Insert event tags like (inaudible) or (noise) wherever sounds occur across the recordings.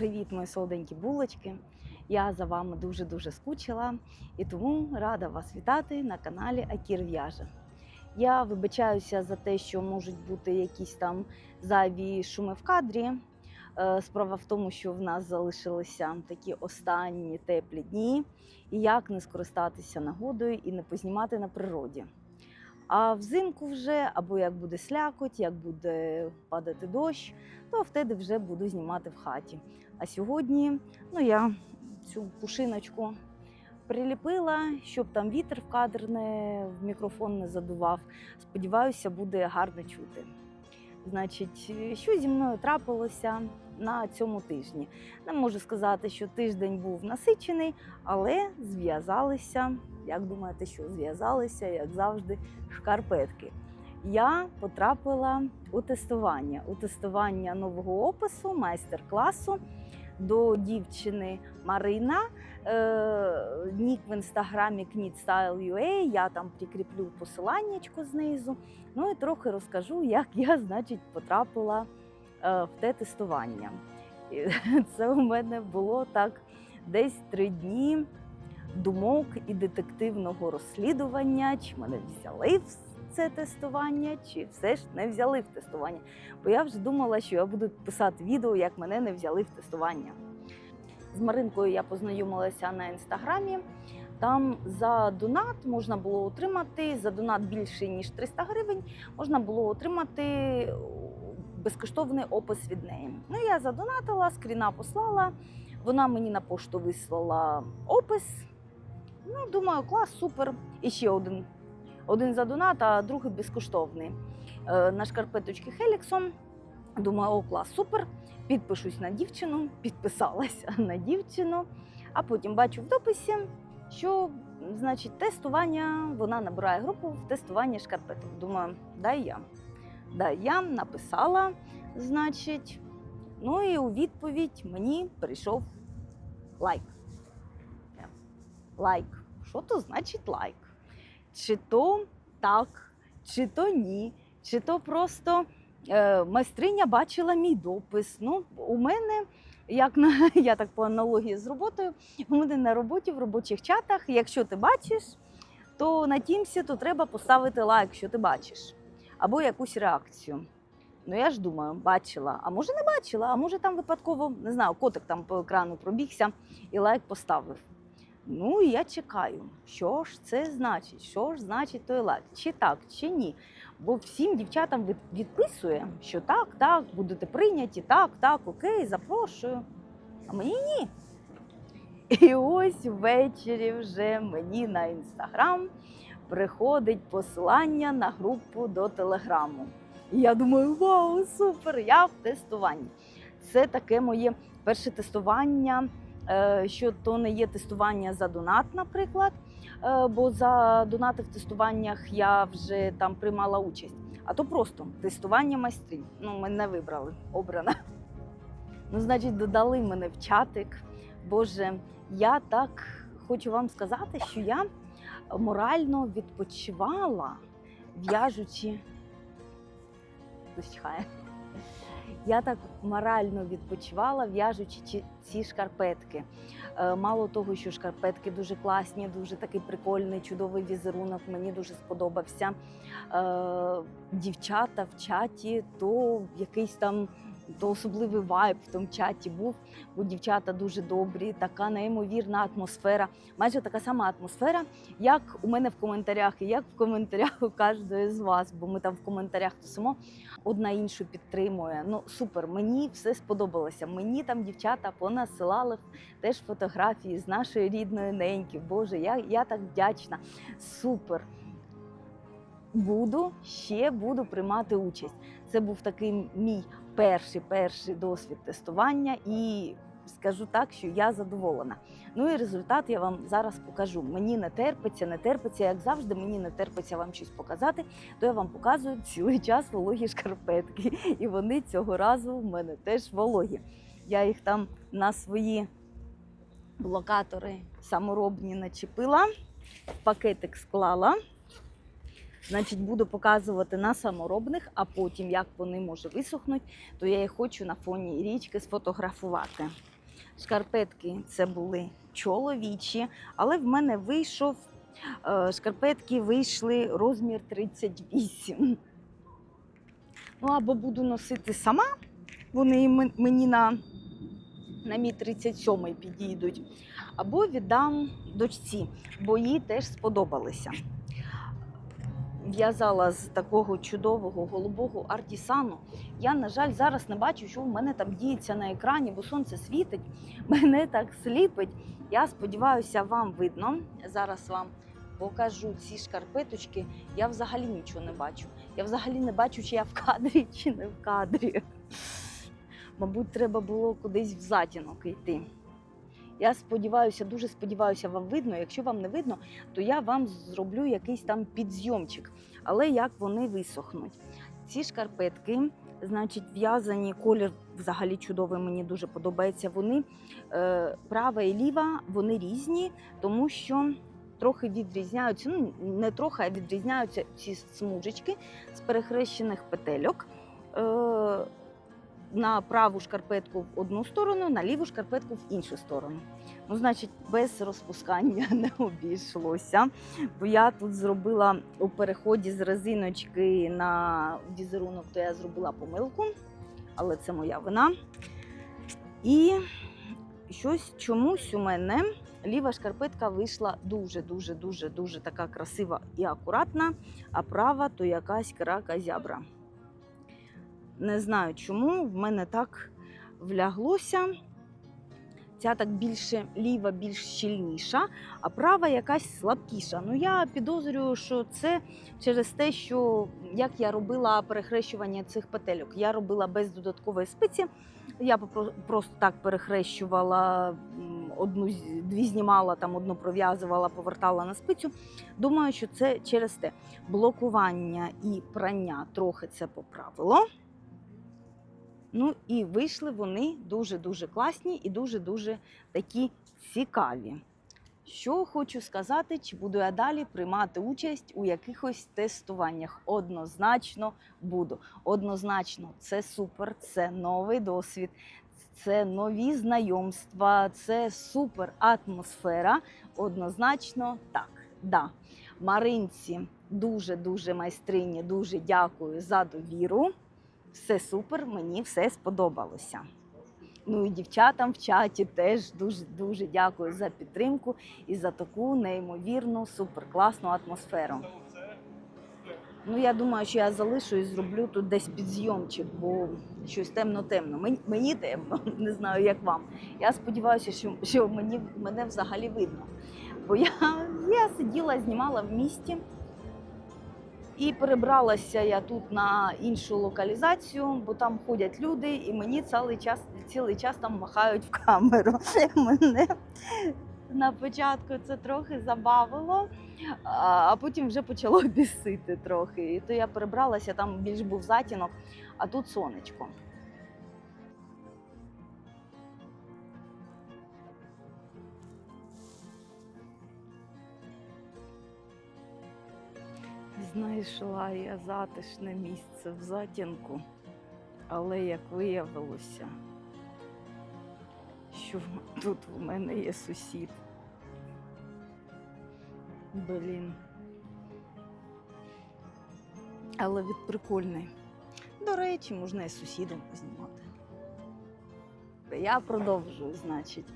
Привіт, мої солоденькі булочки. Я за вами дуже-дуже скучила і тому рада вас вітати на каналі Акір В'яже. Я вибачаюся за те, що можуть бути якісь там зайві шуми в кадрі. Е, Справа в тому, що в нас залишилися такі останні теплі дні, і як не скористатися нагодою і не познімати на природі. А взимку вже, або як буде слякоть, як буде падати дощ, то втеди вже буду знімати в хаті. А сьогодні ну, я цю пушиночку приліпила, щоб там вітер в кадр не в мікрофон не задував. Сподіваюся, буде гарно чути. Значить, що зі мною трапилося на цьому тижні? Не можу сказати, що тиждень був насичений, але зв'язалися. Як думаєте, що зв'язалися, як завжди, шкарпетки? Я потрапила у тестування, у тестування нового опису, майстер-класу до дівчини Марина. Е, нік в інстаграмі knitstyle.ua, Я там прикріплю посиланнячко знизу. Ну і трохи розкажу, як я, значить, потрапила в те тестування. І (laughs) Це у мене було так десь три дні думок і детективного розслідування, чи мене взяли в це тестування, чи все ж не взяли в тестування. Бо я вже думала, що я буду писати відео, як мене не взяли в тестування. З Маринкою я познайомилася на інстаграмі. Там за донат можна було отримати за донат більше ніж 300 гривень, можна було отримати безкоштовний опис від неї. Ну я задонатила, скріна послала. Вона мені на пошту вислала опис. Ну, думаю, клас, супер. І ще один. Один за а другий безкоштовний. Е, На шкарпеточки Хеліксом. Думаю, о, клас, супер. Підпишусь на дівчину, підписалася (laughs) на дівчину, а потім бачу в дописі, що значить тестування, вона набирає групу в тестування шкарпеток. Думаю, дай я. Дай я написала, значить. Ну і у відповідь мені прийшов лайк. Лайк. Що то значить лайк? Чи то так, чи то ні, чи то просто е, майстриня бачила мій допис. Ну, у мене, як на (laughs) я так по аналогії з роботою, у мене на роботі в робочих чатах, якщо ти бачиш, то на тімсі то треба поставити лайк, що ти бачиш, або якусь реакцію. Ну я ж думаю, бачила, а може не бачила, а може там випадково не знаю, котик там по екрану пробігся і лайк поставив. Ну і я чекаю, що ж це значить, що ж значить той лайк, чи так, чи ні. Бо всім дівчатам відписує, що так, так, будете прийняті, так, так, окей, запрошую. А мені ні. І ось ввечері вже мені на інстаграм приходить посилання на групу до телеграму. І я думаю, вау, супер! Я в тестуванні. Це таке моє перше тестування, е, що то не є тестування за донат, наприклад. е, Бо за донати в тестуваннях я вже там приймала участь. А то просто тестування майстрів. Ну, мене вибрали, обрана. Ну, значить, додали мене в чатик. Боже, я так хочу вам сказати, що я морально відпочивала, в'яжучи. Хтось. Я так морально відпочивала, в'яжучи ці- ці шкарпетки. Е, Мало того, що шкарпетки дуже класні, дуже такий прикольний, чудовий візерунок. Мені дуже сподобався. Е, Дівчата в чаті, то якийсь там то особливий вайб в тому чаті був, бо дівчата дуже добрі, така неймовірна атмосфера. Майже така сама атмосфера, як у мене в коментарях, і як в коментарях у кожної з вас, бо ми там в коментарях тусимо, одна іншу підтримує. Ну супер, мені все сподобалося. Мені там дівчата понасилали теж фотографії з нашої рідної неньки. Боже, я, я так вдячна. Супер. Буду ще буду приймати участь. Це був такий мій перший перший досвід тестування, і скажу так, що я задоволена. Ну і результат я вам зараз покажу. Мені не терпиться, не терпиться, як завжди, мені не терпиться вам щось показати, то я вам показую цілий час вологі шкарпетки. І вони цього разу в мене теж вологі. Я їх там на свої блокатори саморобні начепила, пакетик склала. Значить, буду показувати на саморобних, а потім, як вони може висохнуть, то я їх хочу на фоні річки сфотографувати. шкарпетки це були чоловічі, але в мене вийшов е, шкарпетки вийшли розмір 38. Ну, або буду носити сама, вони мені на, на мій 37 підійдуть, або віддам дочці, бо їй теж сподобалися. В'язала з такого чудового голубого артісану. Я, на жаль, зараз не бачу, що в мене там діється на екрані, бо сонце світить, (laughs) мене так сліпить. Я сподіваюся, вам видно. Зараз вам покажу ці шкарпеточки. Я взагалі нічого не бачу. Я взагалі не бачу, чи я в кадрі, чи не в кадрі. (laughs) Мабуть, треба було кудись в затінок йти. Я сподіваюся, дуже сподіваюся, вам видно. Якщо вам не видно, то я вам зроблю якийсь там підзйомчик. Але як вони висохнуть? Ці шкарпетки, значить, в'язані колір взагалі чудовий, мені дуже подобається. Вони е, права і ліва, вони різні, тому що трохи відрізняються. Ну не трохи, а відрізняються ці смужечки з перехрещених петельок. Е, на праву шкарпетку в одну сторону, на ліву шкарпетку в іншу сторону. Ну, значить, без розпускання (laughs) не обійшлося. Бо я тут зробила у переході з резиночки на візерунок, то я зробила помилку, але це моя вина. І щось чомусь у мене ліва шкарпетка вийшла дуже, дуже, така красива і акуратна, а права то якась кракозябра. Не знаю чому, в мене так вляглося. Ця так більше ліва, більш щільніша, а права якась слабкіша. Ну я підозрюю, що це через те, що як я робила перехрещування цих петельок. Я робила без додаткової спиці. Я просто так перехрещувала одну, дві знімала, там одну пров'язувала, повертала на спицю. Думаю, що це через те блокування і прання трохи це поправило. Ну і вийшли вони дуже-дуже класні і дуже-дуже такі цікаві. Що хочу сказати, чи буду я далі приймати участь у якихось тестуваннях? Однозначно буду. Однозначно, це супер, це новий досвід, це нові знайомства, це супер атмосфера. Однозначно так. Да. Маринці дуже-дуже майстрині, дуже дякую за довіру. Все супер, мені все сподобалося. Ну і дівчатам в чаті теж дуже дуже дякую за підтримку і за таку неймовірну, суперкласну атмосферу. Ну, я думаю, що я залишу і зроблю тут десь підзйомчик, бо щось темно-темно. Мені, мені темно, (laughs) не знаю, як вам. Я сподіваюся, що, що мені, мене взагалі видно. Бо я, я сиділа, знімала в місті. І перебралася я тут на іншу локалізацію, бо там ходять люди, і мені цілий час, цілий час там махають в камеру. (laughs) Мене на початку це трохи забавило, а потім вже почало (laughs) бісити трохи. І то я перебралася, там більш був затінок, а тут сонечко. Знайшла я затишне місце в затінку, але як виявилося, що тут у мене є сусід. Блін. Але від прикольний. До речі, можна і сусідом познімати. Я продовжую, значить.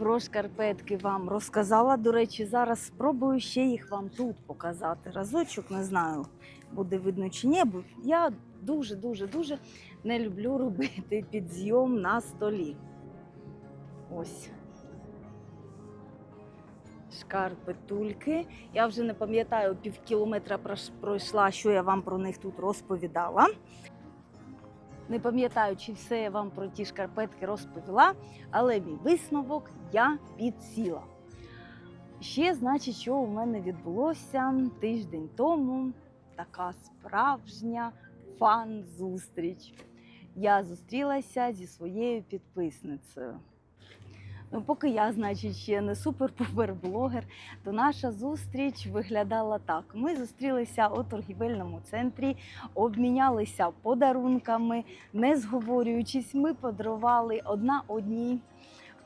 Про шкарпетки вам розказала. До речі, зараз спробую ще їх вам тут показати. Разочок не знаю, буде видно чи ні, бо я дуже, дуже, дуже не люблю робити підзйом на столі. Ось. Шкарпи тульки. Я вже не пам'ятаю, пів кілометра пройшла, що я вам про них тут розповідала. Не пам'ятаю, чи все я вам про ті шкарпетки розповіла, але мій висновок я підсіла. Ще, значить, що у мене відбулося тиждень тому така справжня фан-зустріч. Я зустрілася зі своєю підписницею. Ну, поки я, значить, ще не супер-пупер-блогер, то наша зустріч виглядала так. Ми зустрілися у торгівельному центрі, обмінялися подарунками, не зговорюючись, ми подарували одна одній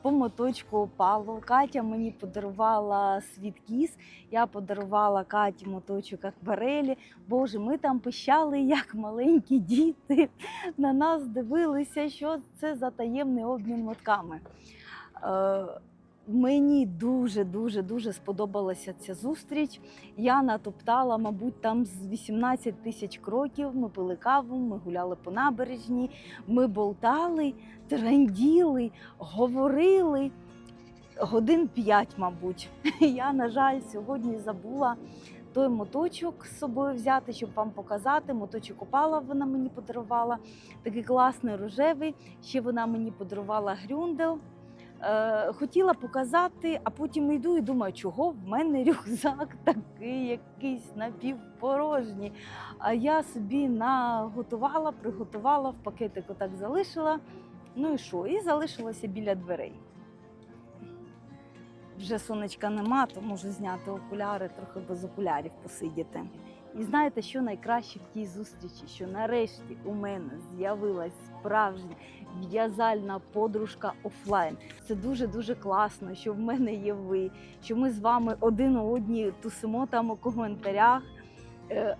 по моточку опалу. Катя мені подарувала світкіс, я подарувала Каті моточок акварелі. Боже, ми там пищали, як маленькі діти. На нас дивилися, що це за таємний обмін мотками. Е, Мені дуже дуже дуже сподобалася ця зустріч. Я натоптала, мабуть, там з 18 тисяч кроків. Ми пили каву, ми гуляли по набережні, ми болтали, транділи, говорили годин п'ять, мабуть. (laughs) Я, на жаль, сьогодні забула той моточок з собою взяти, щоб вам показати. Моточок опала вона мені подарувала. Такий класний рожевий. Ще вона мені подарувала грюндел. Е, хотіла показати, а потім йду і думаю, чого в мене рюкзак (laughs) такий якийсь напівпорожній. А я собі наготувала, приготувала, в пакетику так залишила. Ну і що? І залишилася біля дверей. Вже сонечка нема, то можу зняти окуляри, трохи без окулярів посидіти. І знаєте, що найкраще в тій зустрічі? Що нарешті у мене з'явилась справжня в'язальна подружка офлайн. Це дуже дуже класно, що в мене є ви, що ми з вами один у одні тусимо там у коментарях. Е,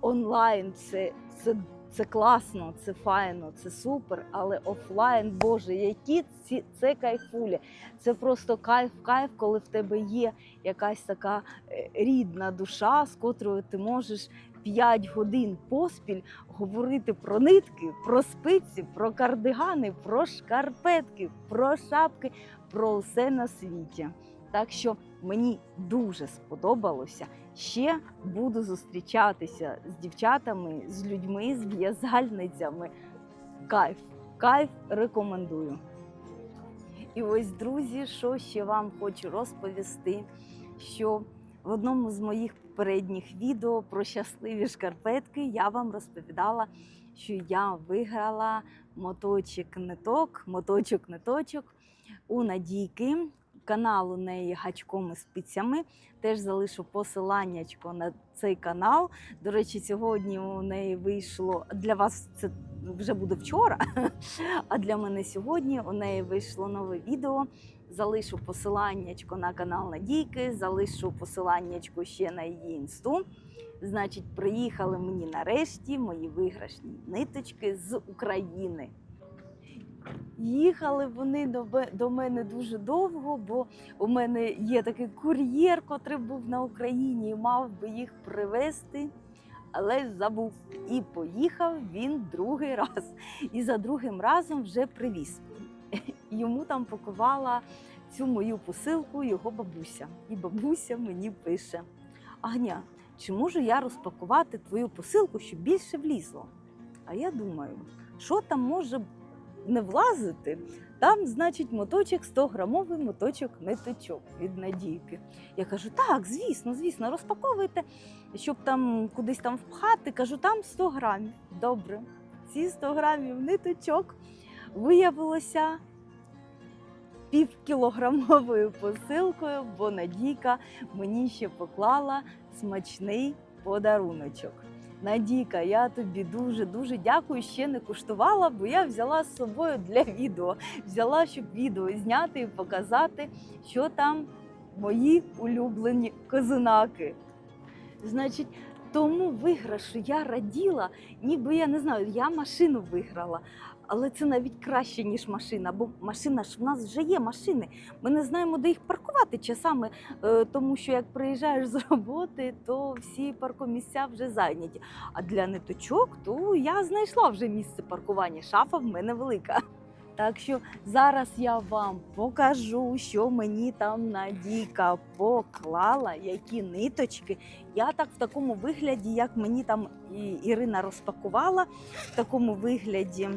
онлайн це, це, це класно, це файно, це супер. Але офлайн, Боже, які ці це кайфулі. Це просто кайф, кайф, коли в тебе є якась така е, рідна душа, з котрою ти можеш 5 годин поспіль говорити про нитки, про спиці, про кардигани, про шкарпетки, про шапки, про все на світі. Так що мені дуже сподобалося. Ще буду зустрічатися з дівчатами, з людьми, з в'язальницями. Кайф, кайф рекомендую. І ось, друзі, що ще вам хочу розповісти, що в одному з моїх попередніх відео про щасливі шкарпетки я вам розповідала, що я виграла моточок ниток, моточок ниточок у Надійки. Канал у неї гачком і спицями. Теж залишу посиланнячко на цей канал. До речі, сьогодні у неї вийшло для вас це вже буде вчора. (laughs) А для мене сьогодні у неї вийшло нове відео. Залишу посиланнячко на канал Надійки, залишу посиланнячко ще на її інсту. Значить, приїхали мені нарешті мої виграшні ниточки з України. Їхали вони до, мене дуже довго, бо у мене є такий кур'єр, котрий був на Україні і мав би їх привезти, але забув. І поїхав він другий раз. І за другим разом вже привіз. (laughs) Йому там пакувала цю мою посилку його бабуся. І бабуся мені пише: Агня, чи можу я розпакувати твою посилку, щоб більше влізло? А я думаю, що там може не влазити? Там, значить, моточок 100 грамовий моточок ниточок від Надійки. Я кажу, так, звісно, звісно, розпаковуйте, щоб там кудись там впхати. Кажу, там 100 грамів. Добре. Ці 100 грамів ниточок виявилося півкілограмовою посилкою, бо Надійка мені ще поклала смачний подаруночок. Надійка, я тобі дуже дуже дякую. Ще не куштувала, бо я взяла з собою для відео. Взяла, щоб відео зняти і показати, що там мої улюблені козинаки. Значить, тому виграшу я раділа, ніби я не знаю, я машину виграла. Але це навіть краще, ніж машина, бо машина ж в нас вже є машини. Ми не знаємо, де їх паркувати часами, е, тому що як приїжджаєш з роботи, то всі паркомісця вже зайняті. А для ниточок, то я знайшла вже місце паркування. Шафа в мене велика. Так що зараз я вам покажу, що мені там Надійка поклала, які ниточки. Я так в такому вигляді, як мені там і Ірина розпакувала, в такому вигляді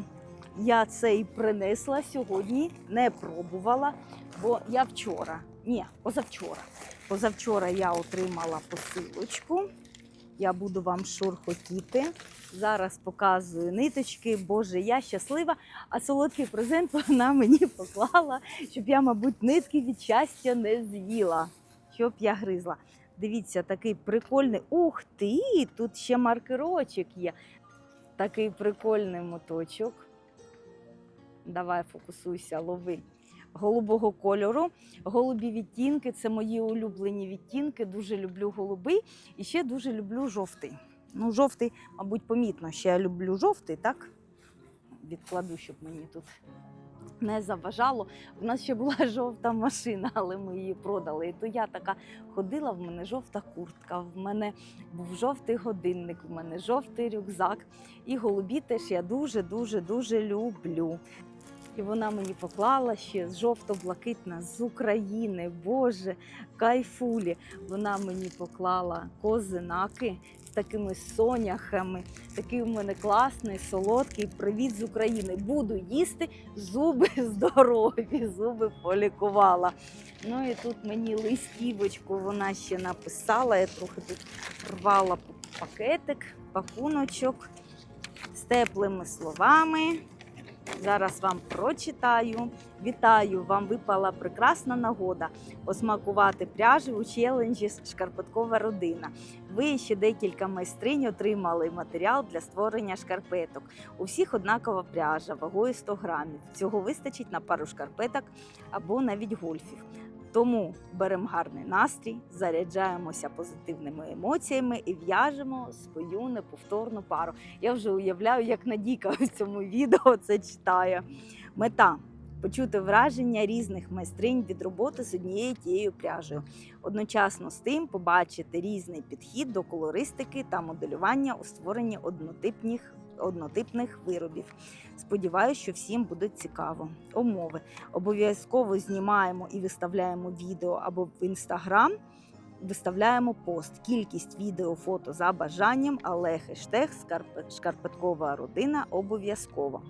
я це і принесла сьогодні, не пробувала, бо я вчора, ні, позавчора. Позавчора я отримала посилочку. Я буду вам шурхотіти. Зараз показую ниточки. Боже, я щаслива. А солодкий презент вона мені поклала, щоб я, мабуть, нитки від щастя не з'їла, щоб я гризла. Дивіться, такий прикольний. Ух ти! Тут ще маркерочок є. Такий прикольний моточок. Давай фокусуйся, лови. голубого кольору. Голубі відтінки це мої улюблені відтінки. Дуже люблю голубий і ще дуже люблю жовтий. Ну, жовтий, мабуть, помітно, що я люблю жовтий, так? Відкладу, щоб мені тут не заважало. У нас ще була (laughs) жовта машина, але ми її продали. І то я така ходила, в мене жовта куртка, в мене був жовтий годинник, в мене жовтий рюкзак. І голубі теж я дуже-дуже дуже люблю. І вона мені поклала ще жовто-блакитна з України. Боже, кайфулі. Вона мені поклала козинаки з такими соняхами. Такий у мене класний, солодкий привіт з України. Буду їсти, зуби (laughs) здорові, зуби полікувала. Ну і тут мені листівочку вона ще написала. Я трохи тут рвала пакетик, пакуночок з теплими словами. Зараз вам прочитаю. Вітаю! Вам випала прекрасна нагода посмакувати пряжі у челенджі Шкарпеткова родина. Ви ще декілька майстринь отримали матеріал для створення шкарпеток. У всіх однакова пряжа вагою 100 грамів. Цього вистачить на пару шкарпеток або навіть гольфів. Тому беремо гарний настрій, заряджаємося позитивними емоціями і в'яжемо свою неповторну пару. Я вже уявляю, як Надійка в цьому відео це читає. Мета почути враження різних майстринь від роботи з однією тією пряжею. Одночасно з тим побачити різний підхід до колористики та моделювання у створенні однотипних. Однотипних виробів. Сподіваюся, що всім буде цікаво. Умови обов'язково знімаємо і виставляємо відео або в інстаграм. Виставляємо пост. Кількість відео, фото за бажанням, але хештег «Скарпе- шкарпеткова родина обов'язково.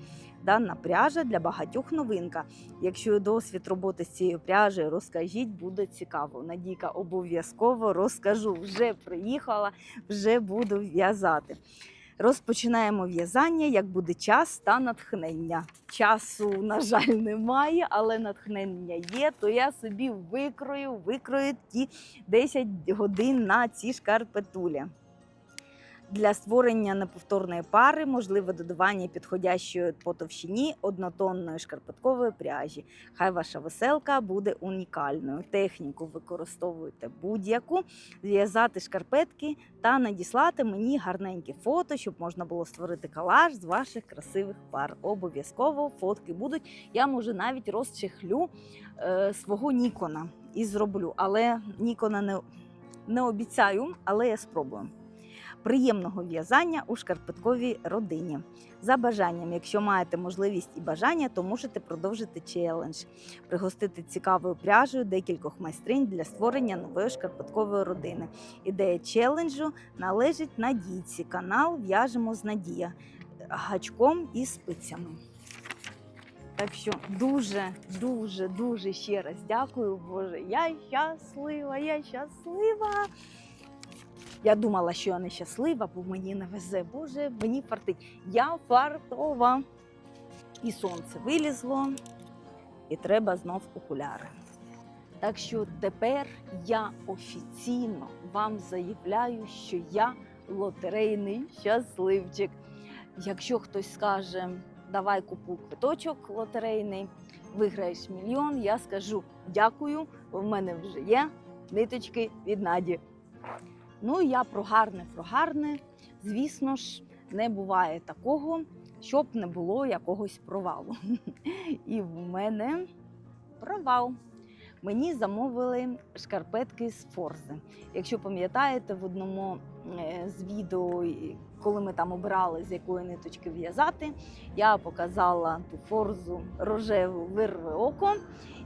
Дана пряжа для багатьох новинка. Якщо досвід роботи з цією пряжею, розкажіть, буде цікаво. Надійка обов'язково розкажу. Вже приїхала, вже буду в'язати. Розпочинаємо в'язання, як буде час та натхнення. Часу, на жаль, немає, але натхнення є, то я собі викрою, викрою ті 10 годин на ці шкарпетулі. Для створення неповторної пари можливе додавання підходящої по товщині однотонної шкарпеткової пряжі. Хай ваша веселка буде унікальною. Техніку використовуйте будь-яку, зв'язати шкарпетки та надіслати мені гарненькі фото, щоб можна було створити колаж з ваших красивих пар. Обов'язково фотки будуть. Я може навіть розчехлю е, свого Нікона і зроблю, але Нікона не, не обіцяю, але я спробую. Приємного в'язання у шкарпетковій родині. За бажанням, якщо маєте можливість і бажання, то можете продовжити челендж, пригостити цікавою пряжею декількох майстринь для створення нової шкарпеткової родини. Ідея челенджу належить Надійці. Канал В'яжемо з Надія гачком і спицями. Так що дуже, дуже, дуже ще раз дякую. Боже, я щаслива, я щаслива. Я думала, що я не щаслива, бо мені не везе. Боже, мені фартить. Я фартова. І сонце вилізло, і треба знов окуляри. Так що тепер я офіційно вам заявляю, що я лотерейний щасливчик. Якщо хтось скаже, давай купу квиточок лотерейний, виграєш мільйон, я скажу дякую, в мене вже є ниточки від Наді. Ну, я про гарне, про гарне. Звісно ж, не буває такого, щоб не було якогось провалу. (laughs) І в мене провал. Мені замовили шкарпетки з форзи. Якщо пам'ятаєте, в одному е, з відео, коли ми там обирали, з якої ниточки в'язати, я показала ту форзу рожеву вирве око.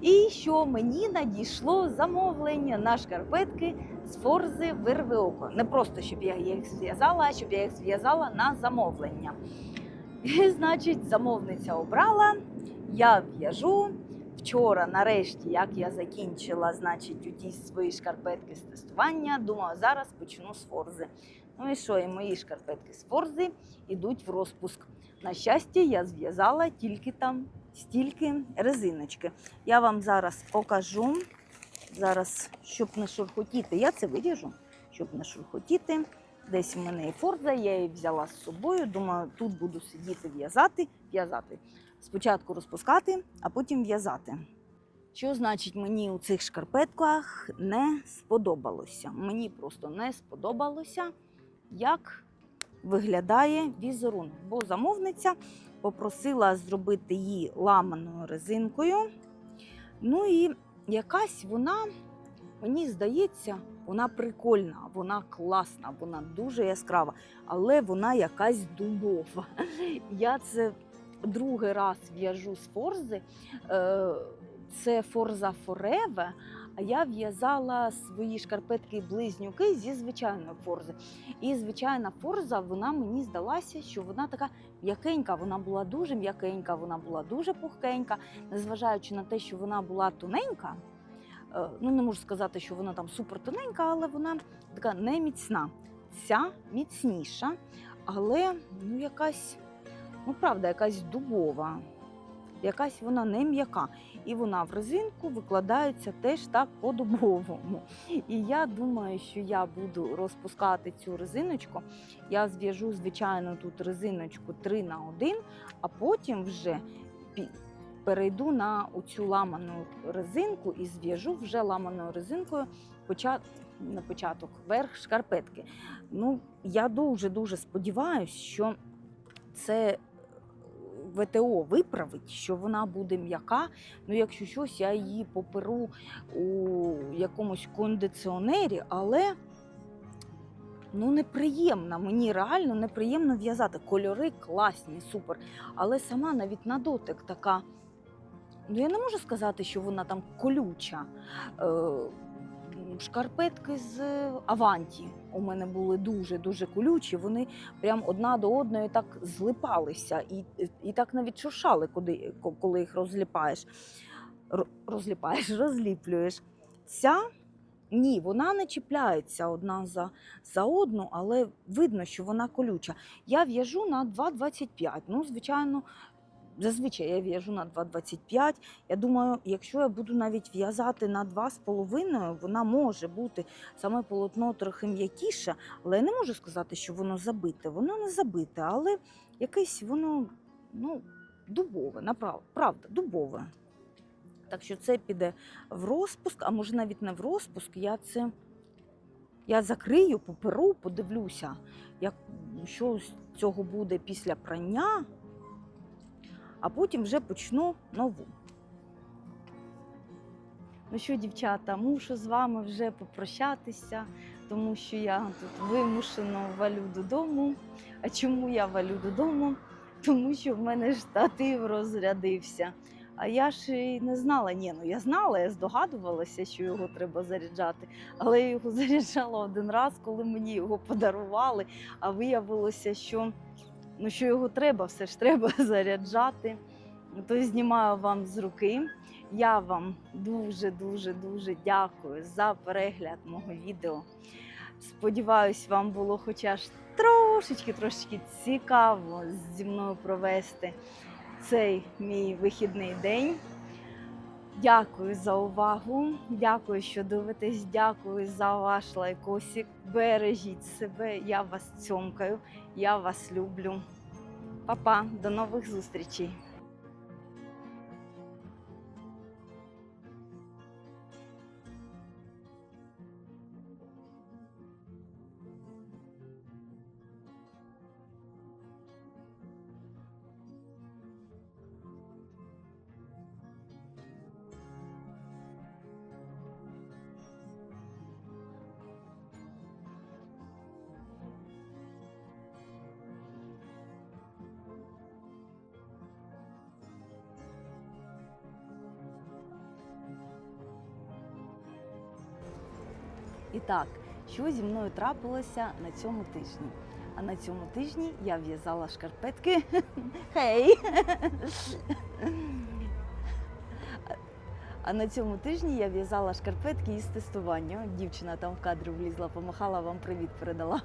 І що мені надійшло замовлення на шкарпетки з форзи вирви око. Не просто щоб я їх зв'язала, а щоб я їх зв'язала на замовлення. І, значить, замовниця обрала, я в'яжу. Вчора, нарешті, як я закінчила, значить, у ті свої шкарпетки з тестування, думаю, зараз почну з форзи. Ну і що, і мої шкарпетки з форзи йдуть в розпуск. На щастя, я зв'язала тільки там стільки резиночки. Я вам зараз покажу. Зараз, щоб не шурхотіти, я це виріжу, щоб не шурхотіти. Десь в мене є форза, я її взяла з собою. Думаю, тут буду сидіти в'язати, в'язати. Спочатку розпускати, а потім в'язати. Що значить мені у цих шкарпетках не сподобалося? Мені просто не сподобалося, як виглядає візерунок. Бо замовниця попросила зробити її ламаною резинкою. Ну і якась вона, мені здається, вона прикольна, вона класна, вона дуже яскрава, але вона якась дубова. (laughs) Я це другий раз в'яжу з форзи. Е, Це форза Фореве, я в'язала свої шкарпетки-близнюки зі звичайної форзи. І звичайна форза, вона мені здалася, що вона така м'якенька, вона була дуже м'якенька, вона була дуже пухкенька, незважаючи на те, що вона була тоненька. е, Ну, не можу сказати, що вона там супер тоненька, але вона така не міцна. Ця міцніша, але ну, якась, ну правда, якась дубова, якась вона не м'яка. І вона в резинку викладається теж так по-дубовому. І я думаю, що я буду розпускати цю резиночку. Я зв'яжу, звичайно, тут резиночку 3 на 1, а потім вже перейду на цю ламану резинку і зв'яжу вже ламаною резинкою на початок верх шкарпетки. Ну, я дуже-дуже сподіваюся, що це ВТО виправить, що вона буде м'яка. Ну, якщо щось, я її поперу у якомусь кондиціонері, але ну, неприємно. Мені реально неприємно в'язати. Кольори класні, супер. Але сама навіть на дотик така. Ну, я не можу сказати, що вона там колюча. Шкарпетки з Аванті у мене були дуже-дуже колючі. Вони прям одна до одної так злипалися і, і так навіть шуршали, коли, коли їх розліпаєш. Розліпаєш, (laughs) розліплюєш. Ця ні, вона не чіпляється одна за, за одну, але видно, що вона колюча. Я в'яжу на 2,25. Ну, звичайно, зазвичай я в'яжу на 2,25. Я думаю, якщо я буду навіть в'язати на 2,5, вона може бути саме полотно трохи м'якіше, але я не можу сказати, що воно забите. Воно не забите, але якесь воно ну, дубове, направ- правда, дубове. Так що це піде в розпуск, а може навіть не в розпуск. Я це я закрию, поперу, подивлюся, як, що з цього буде після прання, а потім вже почну нову. Ну що, дівчата, мушу з вами вже попрощатися, тому що я тут вимушено валю додому. А чому я валю додому? Тому що в мене штатив розрядився. А я ж і не знала, ні, ну я знала, я здогадувалася, що його треба заряджати, але я його (laughs) заряджала один раз, коли мені його подарували, а виявилося, що, ну, що його треба, все ж треба (laughs) заряджати. То знімаю вам з руки. Я вам дуже дуже дякую за перегляд мого відео. Сподіваюсь, вам було хоча ж трошечки трошечки цікаво зі мною провести цей мій вихідний день. Дякую за увагу. Дякую, що дивитесь. Дякую за ваш лайкосик. Бережіть себе. Я вас цьомкаю. Я вас люблю. Па-па, до нових зустрічей. І так, що зі мною трапилося на цьому тижні? А на цьому тижні я в'язала шкарпетки. (laughs) Хей! (laughs) А на цьому тижні я в'язала шкарпетки із тестування. Дівчина там в кадрі влізла, помахала вам привіт, передала.